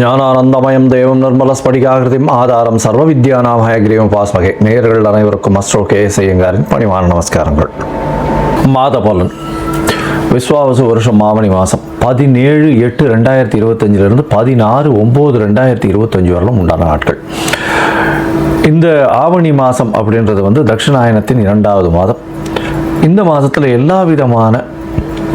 ஞானானந்தமயம் தேவம் நிர்மல ஸ்படிகாகிருதிம் ஆதாரம் சர்வ வித்யானாம் கிரீவம் பாஸ்மகே நேயர்கள் அனைவருக்கும் அஸ்ட்ரோ கே செய்யங்காரின் பணிவான நமஸ்காரங்கள். மாத பலன் விஸ்வாவசு வருஷம் மாமணி மாதம் பதினேழு எட்டு ரெண்டாயிரத்தி இருபத்தஞ்சிலிருந்து பதினாறு ஒம்பது ரெண்டாயிரத்தி இருபத்தஞ்சு வரலும் உண்டான நாட்கள். இந்த ஆவணி மாதம் அப்படின்றது வந்து தட்சிணாயனத்தின் இரண்டாவது மாதம். இந்த மாதத்தில் எல்லா விதமான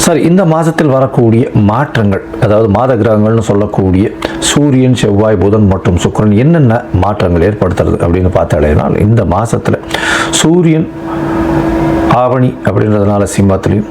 சரி இந்த மாதத்தில் வரக்கூடிய மாற்றங்கள் அதாவது மாத கிரகங்கள்னு சொல்லக்கூடிய சூரியன் செவ்வாய் புதன் மற்றும் சுக்கிரன் என்னென்ன மாற்றங்கள் ஏற்படுத்துறது அப்படின்னு பார்த்தாலேனால் இந்த மாதத்தில் சூரியன் ஆவணி அப்படின்றதுனால சிம்மத்திலையும்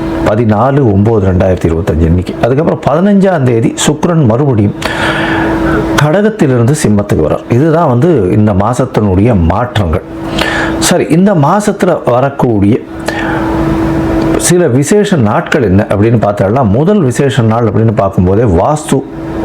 பதினாலு ஒம்பது ரெண்டாயிரத்தி இருபத்தஞ்சு அன்னைக்கு. அதுக்கப்புறம் பதினஞ்சாம் தேதி சுக்ரன் மறுபடியும் கடகத்திலிருந்து சிம்மத்துக்கு வரார் இதுதான் வந்து இந்த மாதத்தினுடைய மாற்றங்கள். சரி இந்த மாதத்தில் வரக்கூடிய சில விசேஷ நாட்கள் என்ன அப்படின்னு பார்த்தோம்னா முதல் விசேஷ நாள் அப்படின்னு பார்க்கும்போதே வாஸ்து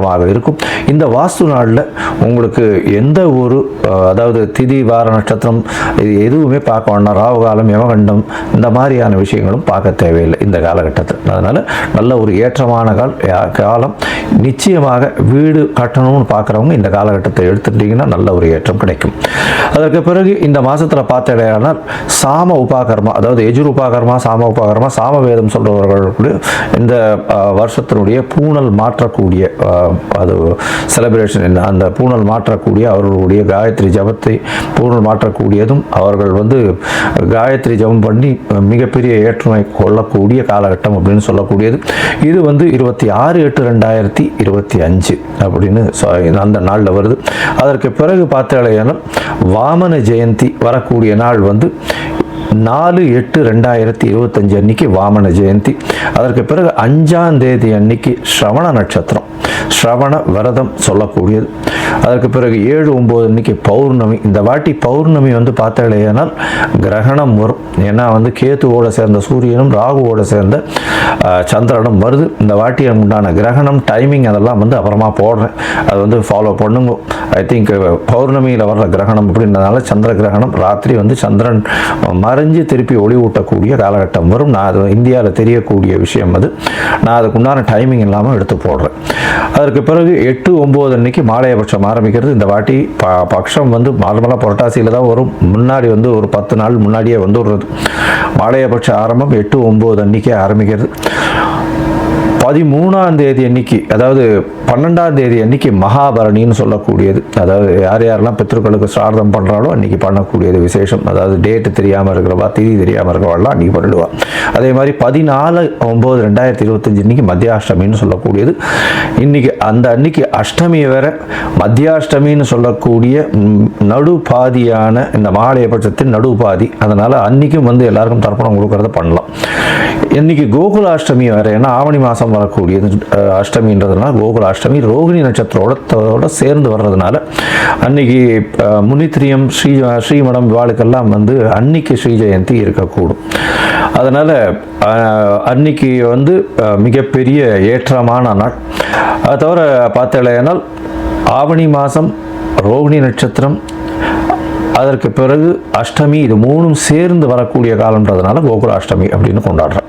காலகட்டமாக இருக்கும். இந்த வாஸ்து நாளில் உங்களுக்கு எந்த ஒரு அதாவது திதி வார நட்சத்திரம் இது எதுவுமே பார்க்க வேண்டாம். ராகு காலம் யமகண்டம் இந்த மாதிரியான விஷயங்களும் பார்க்க தேவையில்லை இந்த காலகட்டத்தில். அதனால் நல்ல ஒரு ஏற்றமான கால் யா- காலம். நிச்சயமாக வீடு கட்டணும்னு பார்க்குறவங்க இந்த காலகட்டத்தை எடுத்துட்டிங்கன்னா நல்ல ஒரு ஏற்றம் கிடைக்கும். அதற்கு பிறகு இந்த மாதத்தில் பார்த்தடையானால் சாம உபாகர்மா அதாவது எஜுர் உபாகர்மா சாம உபாகர்மா சாம வேதம் சொல்கிறவர்களுக்கு இந்த வருஷத்தினுடைய பூணல் மாற்றக்கூடிய அது செலிப்ரேஷன் என்ன அந்த பூணல் மாற்றக்கூடிய அவர்களுடைய காயத்ரி ஜபத்தை பூணல் மாற்றக்கூடியதும் அவர்கள் வந்து காயத்ரி ஜபம் பண்ணி மிகப்பெரிய ஏற்றுமை கொள்ளக்கூடிய காலகட்டம் அப்படின்னு சொல்லக்கூடியது. இது வந்து இருபத்தி ஆறு எட்டு ரெண்டாயிரத்தி இருபத்தி அஞ்சு அப்படின்னு சொ- அந்த நாளில் வருது. அதற்கு பிறகு பார்த்தாலேயானால் வாமன ஜெயந்தி வரக்கூடிய நாள் வந்து நாலு எட்டு ரெண்டாயிரத்தி இருபத்தஞ்சு அன்னைக்கு வாமன ஜெயந்தி. அதற்கு பிறகு அஞ்சாம் தேதி அன்னைக்கு ஸ்ரவண நட்சத்திரம். ஸ்ரவண விரதம் சொல்லக்கூடியது. அதற்கு பிறகு ஏழு ஒம்பது அன்னைக்கு பௌர்ணமி. இந்த வாட்டி பௌர்ணமி வந்து பார்த்தாலேனால் கிரகணம் வரும். ஏன்னா வந்து கேத்துவோட சேர்ந்த சூரியனும் ராகுவோட சேர்ந்த சந்திரனும் வருது. இந்த வாட்டி உண்டான கிரகணம் டைமிங் அதெல்லாம் வந்து அப்புறமா போடுறேன். அது வந்து ஃபாலோ பண்ணுங்க. ஐ திங்க் பௌர்ணமியில் வர்ற கிரகணம் அப்படின்றதுனால சந்திர கிரகணம் ராத்திரி வந்து சந்திரன் மாதிரி மறைஞ்சு திருப்பி ஒளிவூட்டக்கூடிய காலகட்டம் வரும். நான் அது இந்தியாவில் தெரியக்கூடிய விஷயம் அது. நான் அதுக்கு உண்டான டைமிங் இல்லாமல் எடுத்து போடுறேன். அதற்கு பிறகு எட்டு ஒம்பது அன்னைக்கு மாலையபட்சம் ஆரம்பிக்கிறது. இந்த வாட்டி ப பட்சம் வந்து நார்மலாக புரட்டாசியில் தான் வரும். முன்னாடி வந்து ஒரு பத்து நாள் முன்னாடியே வந்து மாலைய பட்ச ஆரம்பம் எட்டு ஒம்பது அன்னைக்கே ஆரம்பிக்கிறது. பதிமூணாம் தேதி அன்னைக்கு அதாவது பன்னெண்டாம் தேதி அன்னைக்கு மகாபரணின்னு சொல்லக்கூடியது. அதாவது யார் யாரெல்லாம் பித்ருக்களுக்கு சிரார்த்தம் பண்ணுறாலோ அன்றைக்கி பண்ணக்கூடியது விசேஷம். அதாவது டேட்டு தெரியாமல் இருக்கிறவா திதி தெரியாமல் இருக்கிறவாள்லாம் அன்றைக்கி பண்ணிடுவா. அதே மாதிரி பதினாலு ஒம்பது ரெண்டாயிரத்தி இருபத்தஞ்சு இன்றைக்கி மத்தியாஷ்டமின்னு சொல்லக்கூடியது. இன்னைக்கு அந்த அன்னைக்கு அஷ்டமி வேற. மத்தியாஷ்டமின்னு சொல்லக்கூடிய நடுபாதியான நடு பாதியான இந்த மாலையபட்சத்தின் பட்சத்தின் நடுபாதி. அதனால் அன்றைக்கும் வந்து எல்லாருக்கும் தர்ப்பணம் கொடுக்கறத பண்ணலாம். இன்னைக்கு கோகுல அஷ்டமி ஏன்னா ஆவணி மாதம் வரக்கூடியது அஷ்டமின்றதுனால கோகுல அஷ்டமி ரோகிணி நட்சத்திரோட சேர்ந்து வர்றதுனால அன்னைக்கு முனித்திரியம் ஸ்ரீ ஸ்ரீமடம் இவாளுக்கெல்லாம் வந்து அன்னைக்கு ஸ்ரீ ஜெயந்தி இருக்கக்கூடும். அதனால் அன்னைக்கு வந்து மிகப்பெரிய ஏற்றமான நாள். அது தவிர பார்த்தலையானால் ஆவணி மாதம் ரோகிணி நட்சத்திரம் அதற்கு பிறகு அஷ்டமி இது மூணும் சேர்ந்து வரக்கூடிய காலம்ன்றதுனால கோகுல அஷ்டமி அப்படின்னு கொண்டாடுறேன்.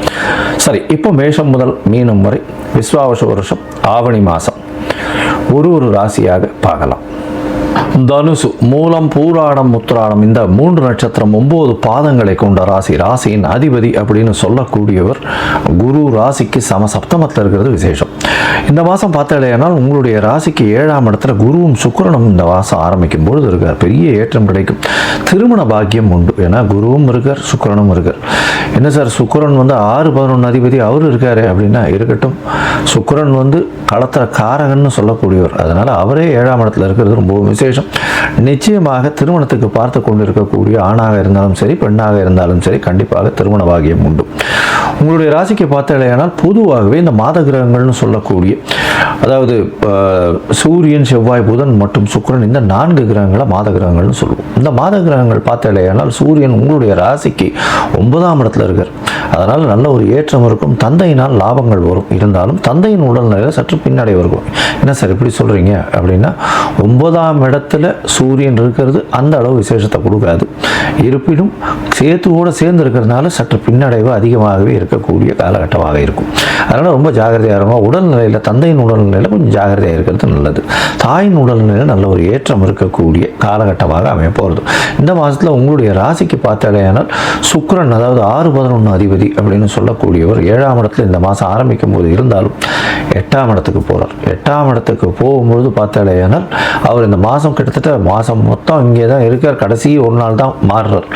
சரி இப்போ மேஷம் முதல் மீனம் வரை விஸ்வாவச வருஷம் ஆவணி மாதம் ஒரு ஒரு ராசியாக பார்க்கலாம். தனுசு மூலம் பூராடம் முத்துராடம். இந்த மூன்று நட்சத்திரம் ஒன்பது பாதங்களை கொண்ட ராசி. ராசியின் அதிபதி அப்படின்னு சொல்லக்கூடியவர் குரு ராசிக்கு சம சப்தமத்தில் இருக்கிறது விசேஷம். இந்த மாதம் பார்த்தாலேனால் உங்களுடைய ராசிக்கு ஏழாம் இடத்துல குருவும் சுக்கிரனும் இந்த மாதம் ஆரம்பிக்கும் பொழுது இருக்கார். பெரிய ஏற்றம் கிடைக்கும். திருமண பாக்கியம் உண்டு. ஏன்னா குருவும் இருக்கார் சுக்கரனும் இருக்கார். என்ன சார் சுக்கரன் வந்து ஆறு பதினொன்று அதிபதி அவர் இருக்காரு அப்படின்னா இருக்கட்டும். சுக்கரன் வந்து களத்தில் காரகன்னு சொல்லக்கூடியவர். அதனால அவரே ஏழாம் இடத்துல இருக்கிறது ரொம்பவும் விசேஷம். நிச்சயமாக திருமணத்துக்கு பார்த்து கொண்டிருக்கக்கூடிய ஆணாக இருந்தாலும் சரி பெண்ணாக இருந்தாலும் சரி கண்டிப்பாக திருமண பாகியம் உண்டு. உங்களுடைய ராசிக்கு பார்த்தாலேயானால் பொதுவாகவே இந்த மாத கிரகங்கள்னு சொல்லக்கூடிய அதாவது சூரியன் செவ்வாய் புதன் மற்றும் சுக்கிரன் இந்த நான்கு கிரகங்களை மாத கிரகங்கள்னு சொல்லுவோம். இந்த மாத கிரகங்கள் பார்த்தாலேயானால் சூரியன் உங்களுடைய ராசிக்கு ஒன்பதாம் இடத்துல இருக்கார். அதனால் நல்ல ஒரு ஏற்றம் இருக்கும். தந்தையினால் லாபங்கள் வரும். இருந்தாலும் தந்தையின் உடல்நிலையில் சற்று பின்னாடி இருக்கும். என்ன சார் இப்படி சொல்கிறீங்க அப்படின்னா ஒன்பதாம் இடத்துல சூரியன் இருக்கிறது அந்த அளவு விசேஷத்தை கொடுக்காது. இருப்பினும் சேத்துவோடு சேர்ந்து இருக்கிறதுனால சற்று பின்னடைவு அதிகமாகவே இருக்கக்கூடிய காலகட்டமாக இருக்கும். அதனால் ரொம்ப ஜாகிரதையாக இருக்கும் உடல்நிலையில் தந்தையின் உடல்நிலையில் கொஞ்சம் ஜாகிரதையாக இருக்கிறது நல்லது. தாயின் உடல்நிலையில் நல்ல ஒரு ஏற்றம் இருக்கக்கூடிய காலகட்டமாக அமைய போகிறது இந்த மாதத்தில் உங்களுடைய ராசிக்கு பார்த்தாலேயானால் சுக்கரன் அதாவது ஆறு பதினொன்று அதிபதி அப்படின்னு சொல்லக்கூடியவர் ஏழாம் இடத்துல இந்த மாதம் ஆரம்பிக்கும் போது இருந்தாலும் எட்டாம் இடத்துக்கு போகிறார் எட்டாம் இடத்துக்கு போகும்பொழுது பார்த்தாலேயானால் அவர் இந்த மாதம் கிட்டத்தட்ட மாதம் மொத்தம் இங்கே தான் இருக்கார். கடைசி ஒரு நாள் தான் மாறுறார்.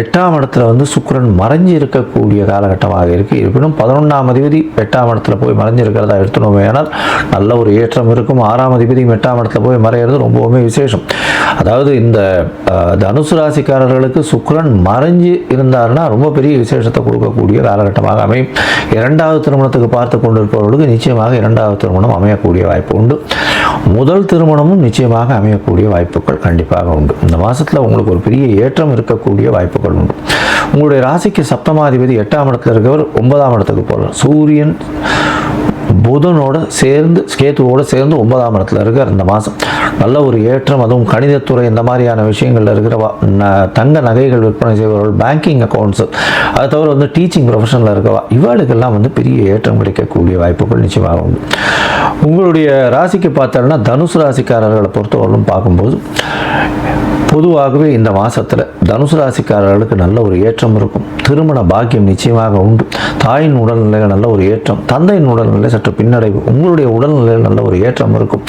எட்டாம் இடத்துல வந்து சுக்கரன் மறைஞ்சு இருக்கக்கூடிய காலகட்டமாக இருக்குது இருப்பினும் பதினொன்றாம் அதிபதி எட்டாம் இடத்துல போய் மறைஞ்சு இருக்கிறதா எடுத்துனோமே ஆனால் நல்ல ஒரு ஏற்றம் இருக்கும். ஆறாம் அதிபதியும் எட்டாம் இடத்துல போய் மறையிறது ரொம்பவுமே விசேஷம். அதாவது இந்த தனுசு ராசிக்காரர்களுக்கு சுக்கரன் மறைஞ்சு இருந்தாருன்னா ரொம்ப பெரிய விசேஷத்தை கொடுக்கக்கூடிய காலகட்டமாக அமையும். இரண்டாவது திருமணத்துக்கு பார்த்து கொண்டிருப்பவர்களுக்கு நிச்சயமாக இரண்டாவது திருமணம் அமையக்கூடிய வாய்ப்பு உண்டு. முதல் திருமணமும் நிச்சயமாக அமையக்கூடிய வாய்ப்புகள் கண்டிப்பாக உண்டு. இந்த மாதத்தில் உங்களுக்கு ஒரு பெரிய ஏற்றம் இருக்கக்கூடிய வாய்ப்புகள் உண்டு. உங்களுடைய ராசிக்கு சப்தமாதிபதி எட்டாம் இடத்துல இருக்கவர் ஒன்பதாம் இடத்துக்கு போகிறார் சூரியன் புதனோட சேர்ந்து ஸ்கேத்துவோடு சேர்ந்து ஒன்பதாம் இடத்துல இருக்கிற இந்த மாதம் நல்ல ஒரு ஏற்றம் அதுவும் கணிதத்துறை இந்த மாதிரியான விஷயங்களில் இருக்கிற ந- தங்க நகைகள் விற்பனை செய்பவர்கள் பேங்கிங் அக்கௌண்ட்ஸ் அதை தவிர வந்து டீச்சிங் ப்ரொஃபஷனில் இருக்கவா இவாளுக்கெல்லாம் வந்து பெரிய ஏற்றம் கிடைக்கக்கூடிய வாய்ப்புகள் நிச்சயமாக உண்டு. உங்களுடைய ராசிக்கு பார்த்தோம்னா தனுசு ராசிக்காரர்களை பொறுத்தவரையிலும் பார்க்கும்போது பொதுவாகவே இந்த மாதத்தில் தனுசு ராசிக்காரர்களுக்கு நல்ல ஒரு ஏற்றம் இருக்கும். திருமண பாக்கியம் நிச்சயமாக உண்டு. தாயின் உடல்நிலையில் நல்ல ஒரு ஏற்றம் தந்தையின் உடல்நிலை சற்று பின்னடைவு உங்களுடைய உடல்நிலையில் நல்ல ஒரு ஏற்றம் இருக்கும்.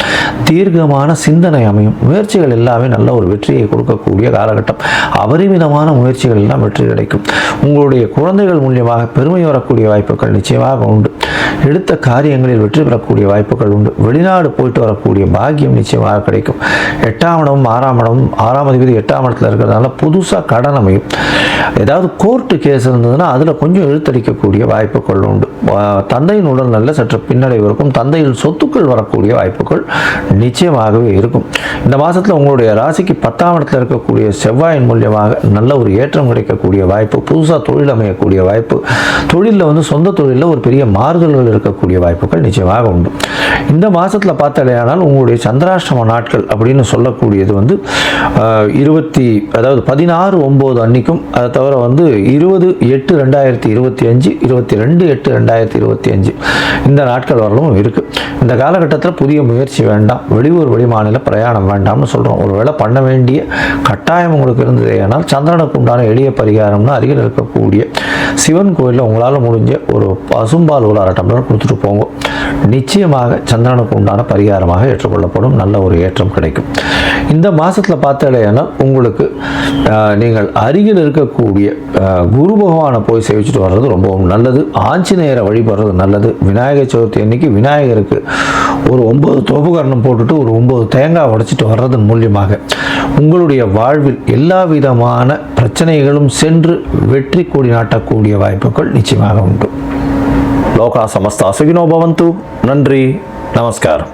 தீர்க்கமான சிந்தனை அமையும். முயற்சிகள் எல்லாமே நல்ல ஒரு வெற்றியை கொடுக்கக்கூடிய காலகட்டம். அபரிமிதமான முயற்சிகள் எல்லாம் வெற்றி கிடைக்கும் உங்களுடைய குழந்தைகள் மூலியமாக பெருமை வரக்கூடிய வாய்ப்புகள் நிச்சயமாக உண்டு. எடுத்த காரியங்களில் வெற்றி பெறக்கூடிய வாய்ப்புகள் உண்டு. வெளிநாடு போயிட்டு வரக்கூடிய பாக்கியம் நிச்சயமாக கிடைக்கும். எட்டாம் இடமும் ஆறாம் இடமும் ஆறாம் அதிபதி எட்டாம் இடத்துல இருக்கிறதுனால புதுசாக கடன் அமையும். ஏதாவது கோர்ட்டு கேஸ் இருந்ததுன்னா அதில் கொஞ்சம் இழுத்தடிக்கக்கூடிய வாய்ப்புகள் உண்டு. தந்தையின் உடல் நல்ல சற்று பின்னடைவு இருக்கும். தந்தையில் சொத்துக்கள் வரக்கூடிய வாய்ப்புகள் நிச்சயமாகவே இருக்கும். இந்த மாதத்தில் உங்களுடைய ராசிக்கு பத்தாம் இடத்துல இருக்கக்கூடிய செவ்வாயின் மூலியமாக நல்ல ஒரு ஏற்றம் கிடைக்கக்கூடிய வாய்ப்பு புதுசாக தொழில் அமையக்கூடிய வாய்ப்பு தொழிலில் வந்து சொந்த தொழிலில் ஒரு பெரிய மாறுதல்கள் இருக்கக்கூடிய வாய்ப்புகள் நிச்சயமாக உண்டு. இந்த மாதத்தில் பார்த்தாலேயானால் உங்களுடைய சந்திராஷ்டம நாட்கள் அப்படின்னு சொல்லக்கூடியது வந்து இருபத்தி அதாவது பதினாறு ஒம்பது அன்னைக்கும் அதை தவிர வந்து இருபது எட்டு ரெண்டாயிரத்தி இருபத்தி அஞ்சு இருபத்தி ரெண்டு எட்டு ரெண்டாயிரத்தி இருபத்தி அஞ்சு இந்த நாட்கள் வரலும் இருக்குது இந்த காலகட்டத்தில் புதிய முயற்சி வேண்டாம் வெளியூர் வெளிமாநில பிரயாணம் வேண்டாம்னு சொல்கிறோம் ஒரு வேளை பண்ண வேண்டிய கட்டாயம் உங்களுக்கு இருந்தது ஏன்னால் சந்திரனுக்கு உண்டான எளிய பரிகாரம்னு அருகில் இருக்கக்கூடிய சிவன் கோயிலில் உங்களால் முடிஞ்ச ஒரு பசும்பால் உலார டம்ளர் கொடுத்துட்டு போங்க. நிச்சயமாக சந்திரனுக்கு உண்டான பரிகாரமாக ஏற்றுக்கொள்ளப்படும். நல்ல ஒரு ஏற்றம் கிடைக்கும். இந்த மாதத்தில் பார்த்தாலே ஏன்னா உங்களுக்கு நீங்கள் அருகில் இருக்கக்கூடிய குரு பகவானை போய் சேவிச்சுட்டு வர்றது ரொம்பவும் நல்லது. ஆஞ்சநேயரை வழிபடுறது நல்லது. விநாயகர் சதுர்த்தி அன்னைக்கு விநாயகருக்கு ஒரு ஒன்பது தோப்புகரணம் போட்டுட்டு ஒரு ஒன்பது தேங்காய் உடைச்சிட்டு வர்றதன் மூலியமாக உங்களுடைய வாழ்வில் எல்லா விதமான பிரச்சனைகளும் சென்று வெற்றி கூடி நாட்டக்கூடிய வாய்ப்புகள் நிச்சயமாக உண்டு. லோகா சமஸ்தா சுகினோ பவந்து. நன்றி. நமஸ்காரம்.